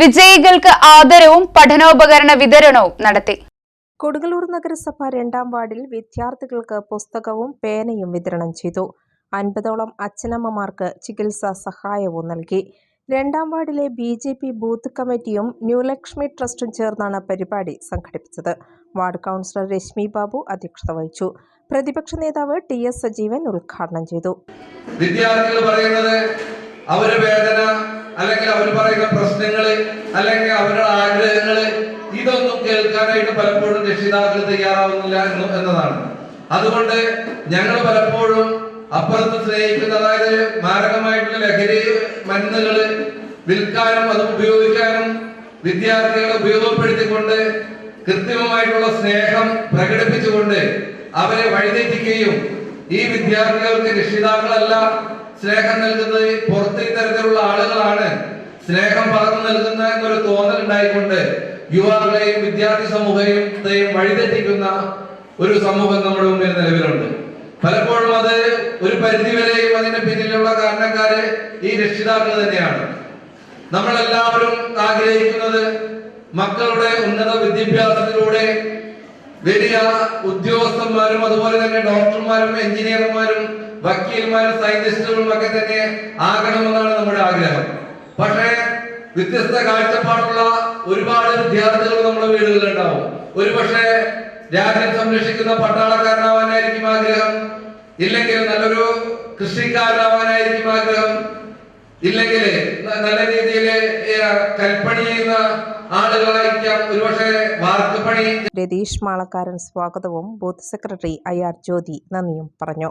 വിജയികൾക്ക് ആദരവും പഠനോപകരണ വിതരണവും നടത്തി. കൊടുങ്ങല്ലൂർ നഗരസഭ രണ്ടാം വാർഡിൽ വിദ്യാർത്ഥികൾക്ക് പുസ്തകവും പേനയും വിതരണം ചെയ്തു. അൻപതോളം അച്ഛനമ്മമാർക്ക് ചികിത്സാ സഹായവും നൽകി. രണ്ടാം വാർഡിലെ ബി ജെ പി ബൂത്ത് കമ്മിറ്റിയും ന്യൂലക്ഷ്മി ട്രസ്റ്റും ചേർന്നാണ് പരിപാടി സംഘടിപ്പിച്ചത്. വാർഡ് കൗൺസിലർ രശ്മി ബാബു അധ്യക്ഷത വഹിച്ചു. പ്രതിപക്ഷ നേതാവ് ടി എസ് സജീവൻ ഉദ്ഘാടനം ചെയ്തു. വിദ്യാർത്ഥികൾ പറയുന്നത് അവർ വേദന പ്രശ്നങ്ങൾ അല്ലെങ്കിൽ അവരുടെ ആഗ്രഹങ്ങൾ ഇതൊന്നും കേൾക്കാനായിട്ട് പലപ്പോഴും രക്ഷിതാക്കൾ തയ്യാറാവുന്നില്ല എന്ന് എന്നതാണ്. അതുകൊണ്ട് ഞങ്ങൾ പലപ്പോഴും അപ്പുറത്ത് സ്നേഹിക്കുന്ന അതായത് മാരകമായിട്ടുള്ള ലഹരി മരുന്നുകൾ വിൽക്കാനും അത് ഉപയോഗിക്കാനും വിദ്യാർത്ഥികളെ ഉപയോഗപ്പെടുത്തിക്കൊണ്ട് കൃത്രിമമായിട്ടുള്ള സ്നേഹം പ്രകടിപ്പിച്ചുകൊണ്ട് അവരെ വഴിതെറ്റിക്കുകയും ഈ വിദ്യാർത്ഥികൾക്ക് രക്ഷിതാക്കളല്ല സ്നേഹം നൽകുന്നത് സ്നേഹം പകർന്നു നൽകുന്ന എന്നൊരു തോന്നൽ ഉണ്ടായിക്കൊണ്ട് യുവാക്കളെയും വിദ്യാർത്ഥി സമൂഹത്തെയും വഴിതെറ്റിക്കുന്ന ഒരു സമൂഹം നമ്മുടെ മുമ്പിൽ നിലവിലുണ്ട്. പലപ്പോഴും അത് ഒരു പരിധിവരെയും അതിന്റെ പിന്നിലുള്ള കാരണക്കാര് ഈ രക്ഷിതാക്കൾ തന്നെയാണ്. നമ്മൾ എല്ലാവരും ആഗ്രഹിക്കുന്നത് മക്കളുടെ ഉന്നത വിദ്യാഭ്യാസത്തിലൂടെ വലിയ ഉദ്യോഗസ്ഥന്മാരും അതുപോലെ തന്നെ ഡോക്ടർമാരും എഞ്ചിനീയർമാരും വക്കീൽമാരും സയന്റിസ്റ്റുകളും ഒക്കെ തന്നെ ആകണമെന്നാണ് നമ്മുടെ ആഗ്രഹം. പക്ഷേ വ്യത്യസ്ത കാഴ്ചപ്പാടുള്ള ഒരുപാട് വിദ്യാർത്ഥികൾ നമ്മുടെ വീടുകളിൽ ഉണ്ടാവും ഒരുപക്ഷെ രാജ്യം സംരക്ഷിക്കുന്ന പട്ടാളക്കാരനാവാനായിരിക്കും ആഗ്രഹം. ഇല്ലെങ്കിൽ നല്ലൊരു കൃഷിക്കാരനാവാനായിരിക്കും ആഗ്രഹം. ഇല്ലെങ്കിൽ നല്ല രീതിയിൽ കൽപ്പണി ചെയ്യുന്ന ആളുകളായിരിക്കാം. ഒരുപക്ഷെ വാർക്കപ്പണി രതീഷ് മാളക്കാരൻ സ്വാഗതവും booth secretary I R Jyothi നന്ദിയും പറഞ്ഞു.